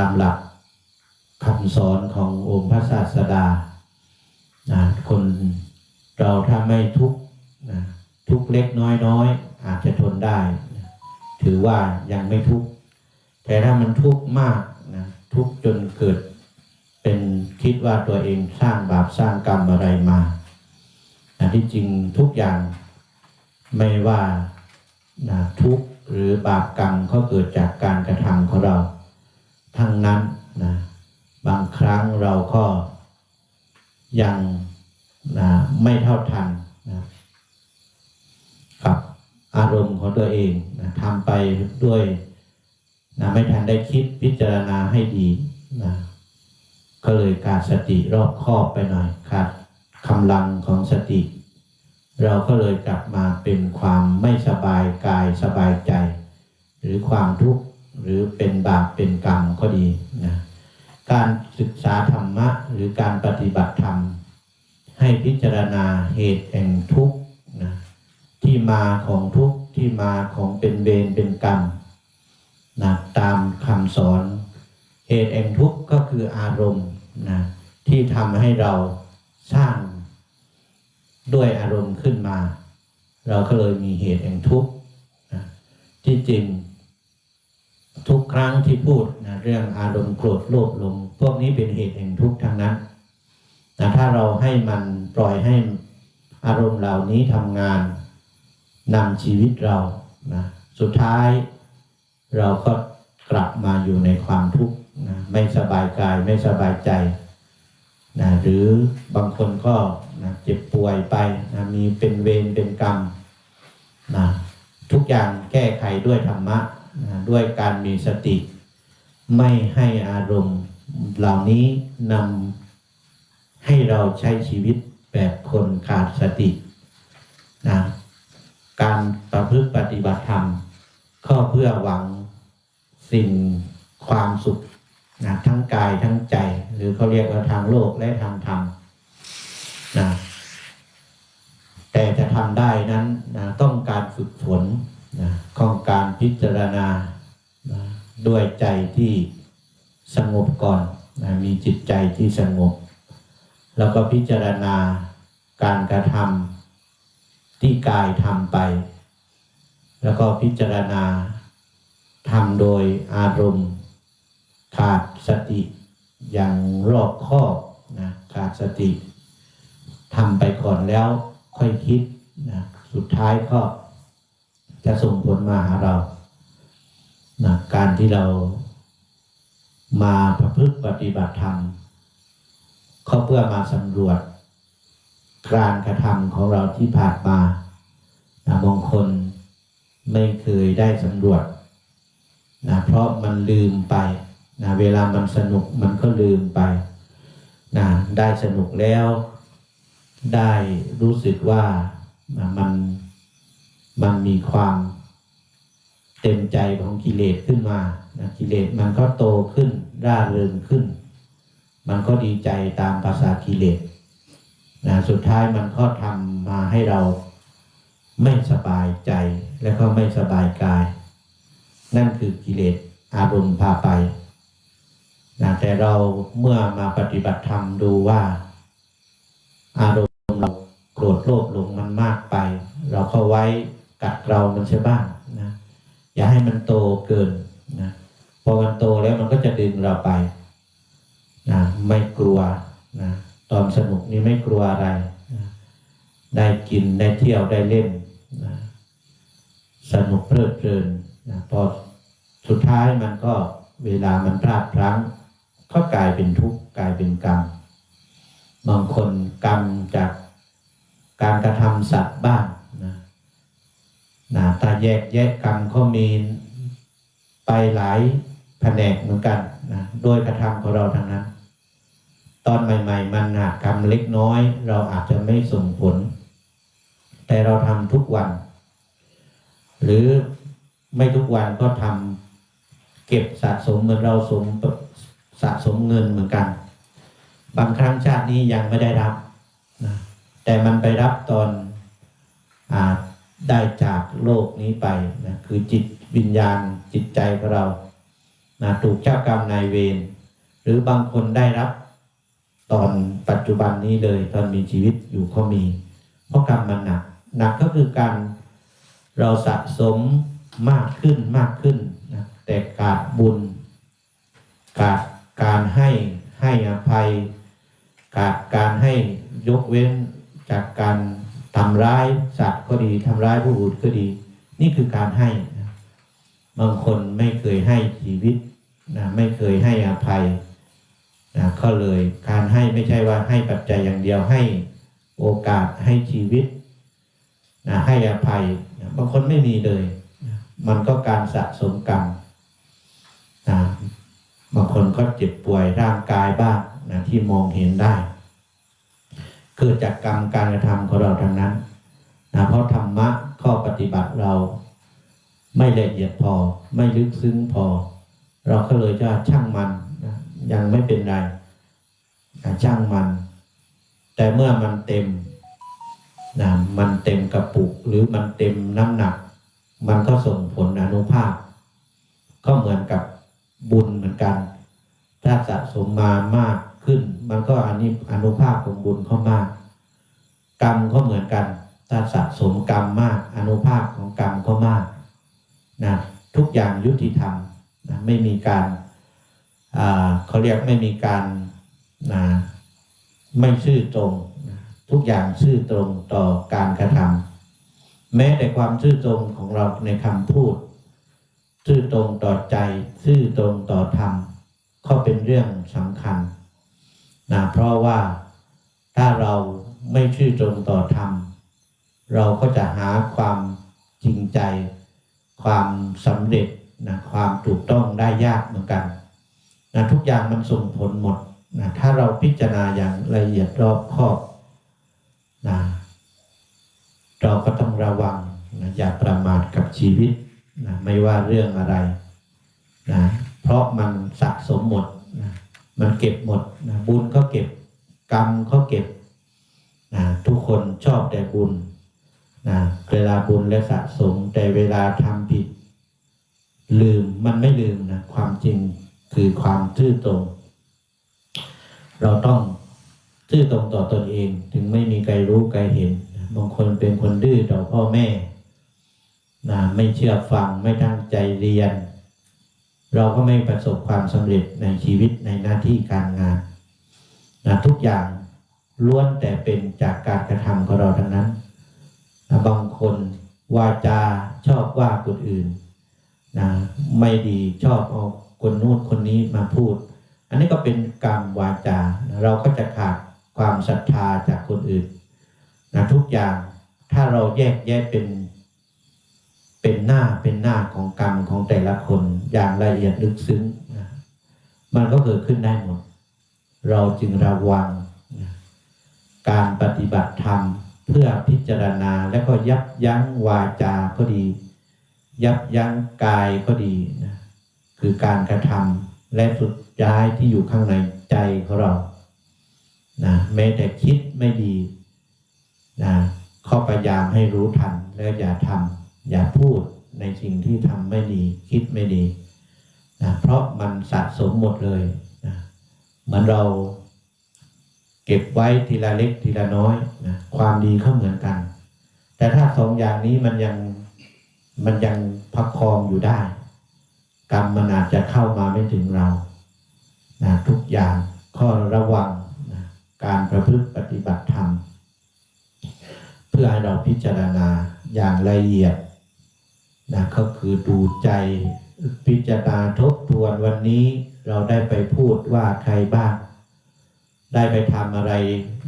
ามหลักคำสอนขององค์พระศาสดานะคนเราถ้าไม่ทุกข์นะทุกเล็กน้อยน้อยอาจจะทนได้นะถือว่ายังไม่ทุกข์แต่ถ้ามันทุกข์มากนะทุกจนเกิด เป็นคิดว่าตัวเองสร้างบาปสร้างกรรมอะไรมาอันที่จริงทุกอย่างไม่ว่านะทุกหรือบาปกรรมก็เกิดจากการกระทำของเรา ทั้งนั้นนะบางครั้งเราก็ยังนะไม่เท่าทันนะกับอารมณ์ของตัวเองนะทำไปด้วยนะไม่ทันได้คิดพิจารณาให้ดีนะก็เลยขาดสติรอบคอบไปหน่อยขาดกำลังของสติ เราก็เลยกลับมาเป็นความไม่สบายกายสบายใจ หรือความทุกข์ หรือเป็นบาปเป็นกรรมก็ดีนะการศึกษาธรรมะหรือการปฏิบัติธรรม ให้พิจารณาเหตุแห่งทุกข์นะที่มาของทุกข์ที่มาของเป็นเวรเป็นกรรมนะตามคำสอน เหตุแห่งทุกข์ก็คืออารมณ์นะที่ทำให้เราสร้างด้วยอารมณ์ขึ้นมา เราก็เลยมีเหตุแห่งทุกข์นะที่จริง ทุกครั้งที่พูดนะเรื่องอารมณ์โกรธโลภหลงพวกนี้เป็นเหตุแห่งทุกข์ทั้งนั้นนะถ้าเราให้มันปล่อยให้อารมณ์เหล่านี้ทำงานนำชีวิตเรานะสุดท้ายเราก็กลับมาอยู่ในความทุกข์นะไม่สบายกายไม่สบายใจนะหรือบางคนก็นะเจ็บป่วยไปนะมีเป็นเวรเป็นกรรมนะทุกอย่างแก้ไขด้วยธรรมะ ด้วยการมีสติ ไม่ให้อารมณ์เหล่านี้นำให้เราใช้ชีวิตแบบคนขาดสตินะการประพฤติปฏิบัติธรรมก็เพื่อหวังสิ่งความสุขนะทั้งกายทั้งใจ หรือเขาเรียกว่าทางโลกและทางธรรมนะแต่จะทำได้นั้นนะต้องการฝึกฝน พิจารณานะด้วยใจที่สงบก่อนนะมีจิตใจที่สงบ แล้วก็พิจารณาการกระทำที่กายทำไป แล้วก็พิจารณาทำโดยอารมณ์ขาดสติอย่างรอบคอบนะขาดสติทำไปก่อนแล้วค่อยคิดนะสุดท้ายก็ จะส่งผลมาหาเรานะการที่เรามาประพฤติปฏิบัติธรรมก็เพื่อมาสำรวจ การกระทำของเราที่ผ่านมานะบางคนไม่เคยได้สำรวจนะเพราะมันลืมไปนะเวลามันสนุกมันก็ลืมไปนะได้สนุกแล้ว ได้รู้สึกว่านะมัน มันมีความเต็มใจของกิเลสขึ้นมานะกิเลสมันก็โตขึ้นร่าเริงขึ้น มันก็ดีใจตามภาษากิเลสนะสุดท้ายมันก็ทำมาให้เราไม่สบายใจและก็ไม่สบายกาย นั่นคือกิเลสอารมณ์พาไปนะแต่เราเมื่อมาปฏิบัติธรรมดูว่า อารมณ์เราโกรธโลภหลงมันมากไป เราก็ไว้ กัดเรามันใช่บ้างนะอย่าให้มันโตเกินนะพอมันโตแล้วมันก็จะดึงเราไปนะไม่กลัวนะตอนสนุกนี่ไม่กลัวอะไรนะได้กินได้เที่ยวได้เล่นนะสนุกเพลิดเพลินนะพอสุดท้ายมันก็เวลามันพลาดพลั้ง ก็กลายเป็นทุกข์กลายเป็นกรรมบางคนกรรมจากการกระทำสัตว์บ้าง นะถ้าแยกแยกกรรมก็มีไปหลายแผนกเหมือนกันนะโดยกระทำของเราทั้งนั้น ตอนใหม่ ๆ มันหากกรรมเล็กน้อย เราอาจจะไม่ส่งผล แต่เราทำทุกวัน หรือไม่ทุกวันก็ทำเก็บสะสมเหมือนเราสมสะสมเงินเหมือนกัน บางครั้งชาตินี้ยังไม่ได้รับนะแต่มันไปรับตอนอา ได้จากโลกนี้ไปนะคือจิตวิญญาณจิตใจของเรานะถูกเจ้ากรรมนายเวรหรือบางคนได้รับ ตอนปัจจุบันนี้เลยตอนมีชีวิตอยู่ก็มี เพราะกรรมมันหนักหนักก็คือการเราสะสมมากขึ้นมากขึ้นนะแต่ขาดบุญขาดการให้ให้อภัยขาดการให้ยกเว้นจากการ ทำร้ายสัตว์ก็ดีทำร้ายผู้อื่นก็ดี นี่คือการให้นะบางคนไม่เคยให้ชีวิตนะไม่เคยให้อภัยนะก็เลยการให้ไม่ใช่ว่าให้ปัจจัยอย่างเดียวให้โอกาสให้ชีวิตนะให้อภัยนะบางคนไม่มีเลยนะมันก็การสะสมกรรมนะบางคนก็เจ็บป่วยร่างกายบ้างนะที่มองเห็นได้ เกิดจากกรรมการกระทำของเราทั้งนั้นนะเพราะธรรมะข้อปฏิบัติเราไม่ละเอียดพอ ไม่ลึกซึ้งพอ เราก็เลยจะช่างมันนะยังไม่เป็นไรนะช่างมัน แต่เมื่อมันเต็มนะมันเต็มกระปุกหรือมันเต็มน้ำหนัก มันก็ส่งผลอนุภาพ ก็เหมือนกับบุญเหมือนกัน ถ้าสะสมมามาก ขึ้น มันก็อันนี้อนุภาพของบุญเข้ามาก กรรมก็เหมือนกันถ้าสะสมกรรมมาก อนุภาพของกรรมก็มากนะทุกอย่างยุติธรรมนะไม่มีการเขาเรียกไม่มีการนะไม่ซื่อตรงนะทุกอย่างซื่อตรงต่อการกระทำแม้แต่ความซื่อตรงของเราในคำพูด ซื่อตรงต่อใจ ซื่อตรงต่อธรรมก็เป็นเรื่องสำคัญ นะเพราะว่าถ้าเราไม่ซื่อตรงต่อธรรม เราก็จะหาความจริงใจ ความสำเร็จนะความถูกต้องได้ยากเหมือนกันนะทุกอย่างมันส่งผลหมดนะถ้าเราพิจารณาอย่างละเอียดรอบคอบนะเราก็ต้องระวังนะอย่าประมาทกับชีวิตนะไม่ว่าเรื่องอะไรนะเพราะมันสะสมหมด มันเก็บหมดนะบุญก็เก็บ กรรมก็เก็บนะทุกคนชอบแต่บุญนะเวลาบุญและสะสม แต่เวลาทำผิด ลืมมันไม่ลืมนะความจริงคือความซื่อตรง เราต้องซื่อตรงต่อตนเอง ถึงไม่มีใครรู้ใครเห็นบางคนเป็นคนดื้อต่อพ่อแม่นะไม่เชื่อฟังไม่ตั้งใจเรียน เราก็ไม่ประสบความสำเร็จในชีวิตในหน้าที่การงานนะทุกอย่างล้วนแต่เป็นจากการกระทำของเราทั้งนั้นนะบางคนวาจาชอบว่าคนอื่นนะไม่ดีชอบเอาคนนู้นคนนี้มาพูด อันนี้ก็เป็นกรรมวาจา เราก็จะขาดความศรัทธาจากคนอื่นนะทุกอย่างถ้าเราแยกแยะเป็น เป็นหน้าเป็นหน้าของกรรมของแต่ละคนอย่างละเอียดลึกซึ้งนะมันก็เกิดขึ้นได้หมด เราจึงระวังนะการปฏิบัติธรรมเพื่อพิจารณาและก็ยับยั้งวาจาก็ดี ยับยั้งกายก็ดีนะคือการกระทำและสุดย้ายที่อยู่ข้างในใจของเรานะแม้แต่คิดไม่ดีนะข้อพยายามให้รู้ทันแล้วอย่าทำ อย่าพูดในสิ่งที่ทำไม่ดีคิดไม่ดีนะเพราะมันสะสมหมดเลยนะเหมือนเราเก็บไว้ทีละเล็กทีละน้อยนะความดีก็เหมือนกัน แต่ถ้าสองอย่างนี้มันยังมันยังพักคองอยู่ได้ กรรมมันอาจจะเข้ามาไม่ถึงเรานะทุกอย่างข้อระวังนะการประพฤติปฏิบัติธรรม เพื่อให้เราพิจารณาอย่างละเอียด นะก็คือดูใจพิจารณาทบทวนวันนี้เราได้ไปพูดว่าใครบ้าง ได้ไปทำอะไร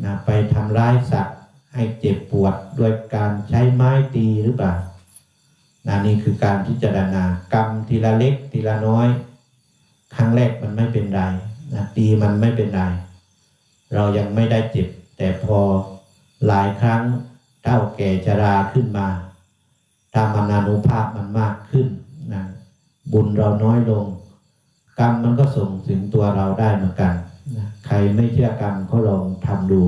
นะไปทำร้ายสัตว์ให้เจ็บปวดด้วยการใช้ไม้ตีหรือเปล่านะนี่คือการพิจารณากรรมทีละเล็กทีละน้อย ครั้งแรกมันไม่เป็นไรนะตีมันไม่เป็นไร เรายังไม่ได้เจ็บ แต่พอหลายครั้งเท่าแก่ชราขึ้นมา ถ้ามันานุภาพมันมากขึ้นนะบุญเราน้อยลง กรรมมันก็ส่งถึงตัวเราได้เหมือนกันนะใครไม่เชื่อกรรมก็ลองทำดู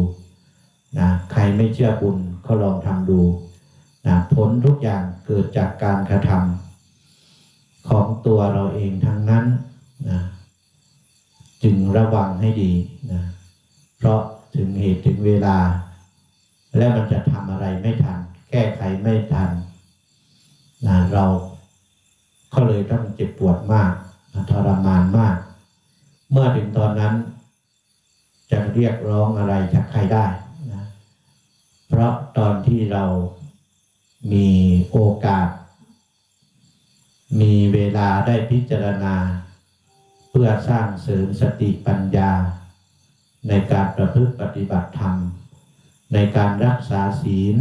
นะใครไม่เชื่อบุญก็ลองทำดูนะผลทุกอย่างเกิดจากการกระทำของตัวเราเองทั้งนั้นนะจึงระวังให้ดีนะเพราะถึงเหตุถึงเวลา แล้วมันจะทำอะไรไม่ทัน แก้ไขไม่ทัน นะเราก็เลยต้องเจ็บปวดมากนะทรมานมาก เมื่อถึงตอนนั้น จะเรียกร้องอะไรจากใครได้นะเพราะตอนที่เรามีโอกาส มีเวลาได้พิจารณา เพื่อสร้างเสริมสติปัญญา ในการประพฤติปฏิบัติธรรม ในการรักษาศีล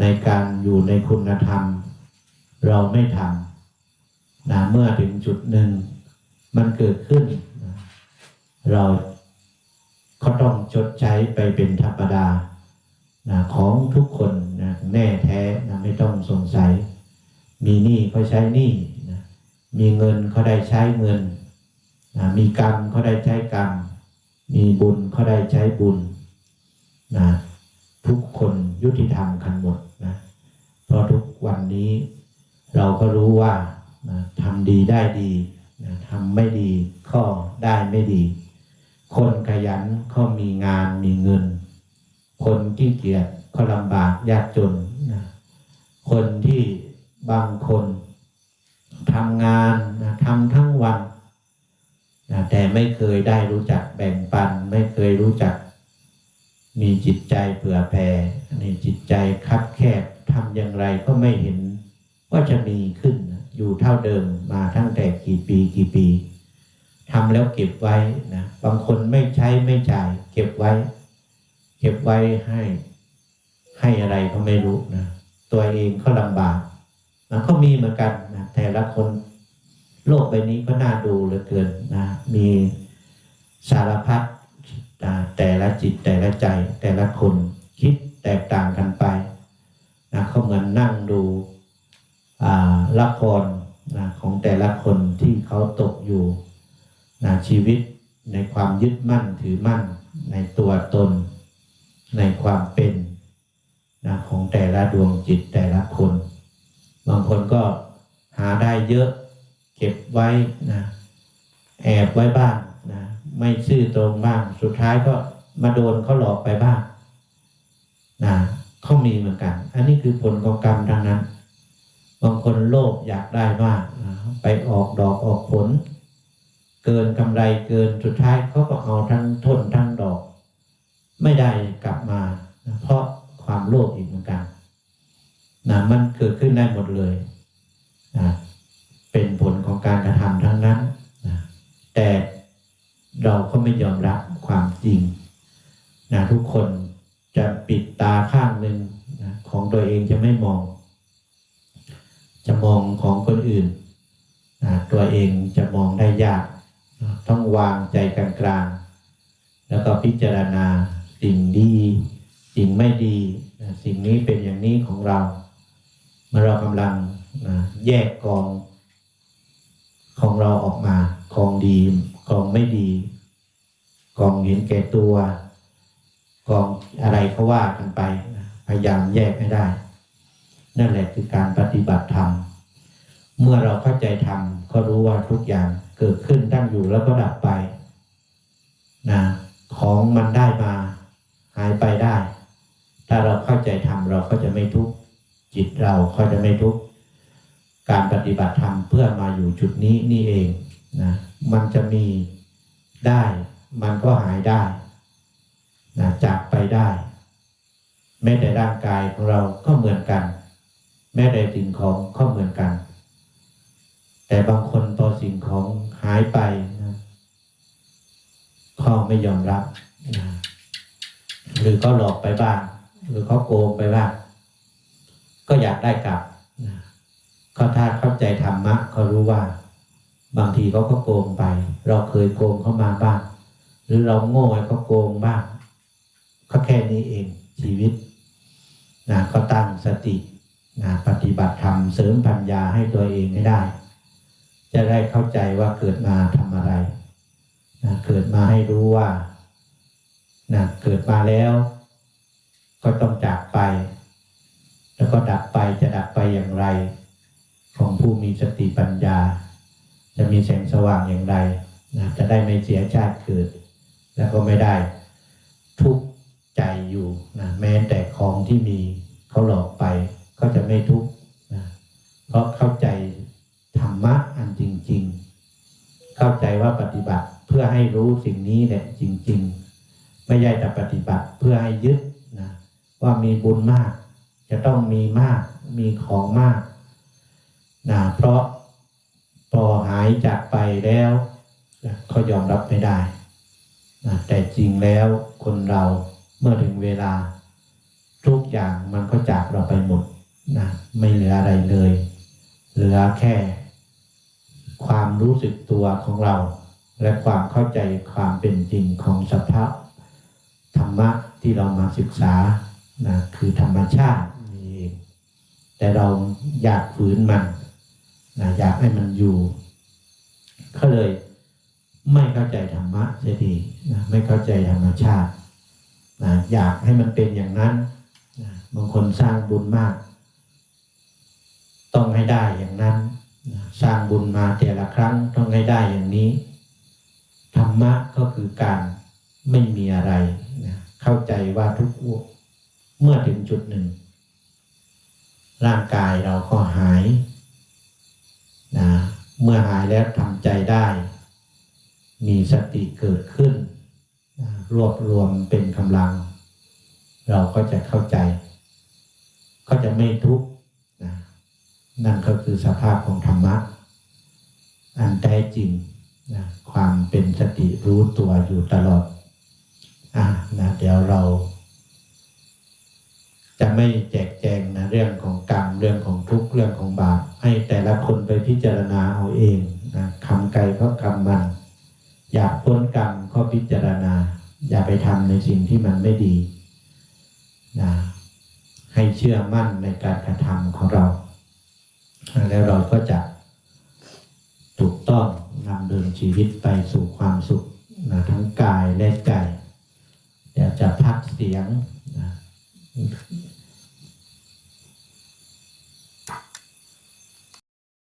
ในการอยู่ในคุณธรรม เราไม่ทำนะเมื่อถึงจุดหนึ่ง มันเกิดขึ้นนะเราก็ต้องชดใช้ไปเป็นธรรมดานะของทุกคนนะแน่แท้นะไม่ต้องสงสัย มีหนี้ก็ใช้หนี้นะมีเงินเขาได้ใช้เงินนะมีกรรมเขาได้ใช้กรรม มีบุญเขาได้ใช้บุญนะทุกคนยุติธรรมกันหมดนะเพราะทุกวันนี้ เราก็รู้ว่านะทำดีได้ดีนะทำไม่ดีก็ได้ไม่ดี คนขยันก็มีงานมีเงิน คนขี้เกียจก็ลำบากยากจนนะคนที่บางคนทำงานนะทำทั้งวันนะแต่ไม่เคยได้รู้จักแบ่งปัน ไม่เคยรู้จัก มีจิตใจเผื่อแผ่มีจิตใจคับแคบทำอย่างไรก็ไม่เห็น ว่าจะมีขึ้นอยู่เท่าเดิมมาตั้งแต่กี่ปีกี่ปีทำแล้วเก็บไว้นะบางคนไม่ใช้ไม่จ่าย เก็บไว้ เก็บไว้ให้ ให้อะไรก็ไม่รู้นะตัวเองก็ลำบากมันก็มีเหมือนกันนะแต่ละคนโลกใบนี้ก็น่าดูเหลือเกินนะมีสารพัดนะแต่ละจิตแต่ละใจแต่ละคนคิดแตกต่างกันไปนะเขาเหมือนนั่งดู ละครนะของแต่ละคนที่เขาตกอยู่นะชีวิตในความยึดมั่นถือมั่นในตัวตน ในความเป็นนะของแต่ละดวงจิตแต่ละคน บางคนก็หาได้เยอะเก็บไว้นะแอบไว้บ้างนะไม่ซื่อตรงบ้าง สุดท้ายก็มาโดนเขาหลอกไปบ้างนะเขามีเหมือนกัน อันนี้คือผลของกรรมทั้งนั้นางคนโลภอยากได้มากไปออกดอกออกผล เกินกำไรเกินสุดท้ายเขาก็เอาทั้งต้นทั้งดอก ไม่ได้กลับมา เพราะความโลภอีกเหมือนกันนะมันเกิดขึ้นได้หมดเลยนะเป็นผลของการกระทำทั้งนั้นนะแต่เราก็ไม่ยอมรับความจริงนะทุกคนจะปิดตาข้างหนึ่งนะของตัวเองจะไม่มอง จะมองของคนอื่น ตัวเองจะมองได้ยาก ต้องวางใจกลางๆ แล้วก็พิจารณาสิ่งดี สิ่งไม่ดี สิ่งนี้เป็นอย่างนี้ของเรา เมื่อเรากำลังแยกกอง ของเราออกมากองดีกองไม่ดี กองเห็นแก่ตัว กองอะไรเขาว่ากันไป พยายามแยกให้ได้ นั่นแหละคือการปฏิบัติธรรม เมื่อเราเข้าใจธรรมก็รู้ว่าทุกอย่างเกิดขึ้นตั้งอยู่แล้วก็ดับไปนะของมันได้มา หายไปได้ ถ้าเราเข้าใจธรรมเราก็จะไม่ทุกข์จิตเราก็จะไม่ทุกข์การปฏิบัติธรรมเพื่อมาอยู่จุดนี้นี่เองนะมันจะมีได้ มันก็หายได้นะจากไปได้ แม้แต่ร่างกายของเราก็เหมือนกัน แม้แต่สิ่งของก็เหมือนกัน แต่บางคนพอสิ่งของหายไปนะเขาไม่ยอมรับนะหรือก็หลอกไปบ้าง หรือเขาโกงไปบ้าง ก็อยากได้กลับนะเขาถ้าเข้าใจธรรมะเขารู้ว่า บางทีเขาก็โกงไป เราเคยโกงเข้ามาบ้าง หรือเราโง่ให้เขาโกงบ้างก็แค่นี้เองชีวิตนะก็ตั้งสติ นะปฏิบัติธรรมเสริมปัญญาให้ตัวเองให้ได้ จะได้เข้าใจว่าเกิดมาทำอะไรนะเกิดมาให้รู้ว่านะเกิดมาแล้ว ก็ต้องจากไป แล้วก็ดับไปจะดับไปอย่างไร ของผู้มีสติปัญญา จะมีแสงสว่างอย่างไรนะจะได้ไม่เสียชาติเกิด แล้วก็ไม่ได้ ทุกข์ใจอยู่นะแม้แต่ของที่มีเขาหลอกไป ก็จะไม่ทุกข์นะเพราะเข้าใจธรรมะอันจริง ๆ เข้าใจว่าปฏิบัติเพื่อให้รู้สิ่งนี้แหละจริง ๆ ไม่ใช่แต่ปฏิบัติเพื่อให้ยึดนะว่ามีบุญมาก จะต้องมีมากมีของมากนะเพราะพอหายจากไปแล้วเขายอมรับไม่ได้นะแต่จริงแล้วคนเราเมื่อถึงเวลา ทุกอย่างมันก็จากเราไปหมด นะไม่เหลืออะไรเลย เหลือแค่ ความรู้สึกตัวของเรา และความเข้าใจความเป็นจริงของสภาพธรรมะที่เรามาศึกษานะคือธรรมชาตินี่เองแต่เราอยากฝืนมันนะอยากให้มันอยู่ก็เลยไม่เข้าใจธรรมะเสียทีนะไม่เข้าใจธรรมชาตินะอยากให้มันเป็นอย่างนั้นนะบางคนสร้างบุญมาก ต้องให้ได้อย่างนั้นสร้างบุญมาแต่ละครั้งต้องให้ได้อย่างนี้ ธรรมะก็คือการไม่มีอะไรนะเข้าใจว่าทุกเมื่อถึงจุดหนึ่ง ร่างกายเราก็หายนะเมื่อหายแล้วทำใจได้ มีสติเกิดขึ้นนะรวบรวมเป็นกำลัง เราก็จะเข้าใจ ก็จะไม่ทุกข์ นั่นก็คือสภาพของธรรมะ อันแท้จริงนะความเป็นสติรู้ตัวอยู่ตลอดอะนะเดี๋ยวเรา จะไม่แจกแจงนะเรื่องของกรรมเรื่องของทุกข์เรื่องของบาปให้แต่ละคนไปพิจารณาเอาเองนะคำไกลก็คำมัน อยากพ้นกรรมก็พิจารณา อย่าไปทำในสิ่งที่มันไม่ดีนะให้เชื่อมั่นในการกระทำของเรา แล้วเราก็จะถูกต้องนำเดินชีวิตไปสู่ความสุขนะทั้งกายและใจอยากจะพักเสียงนะ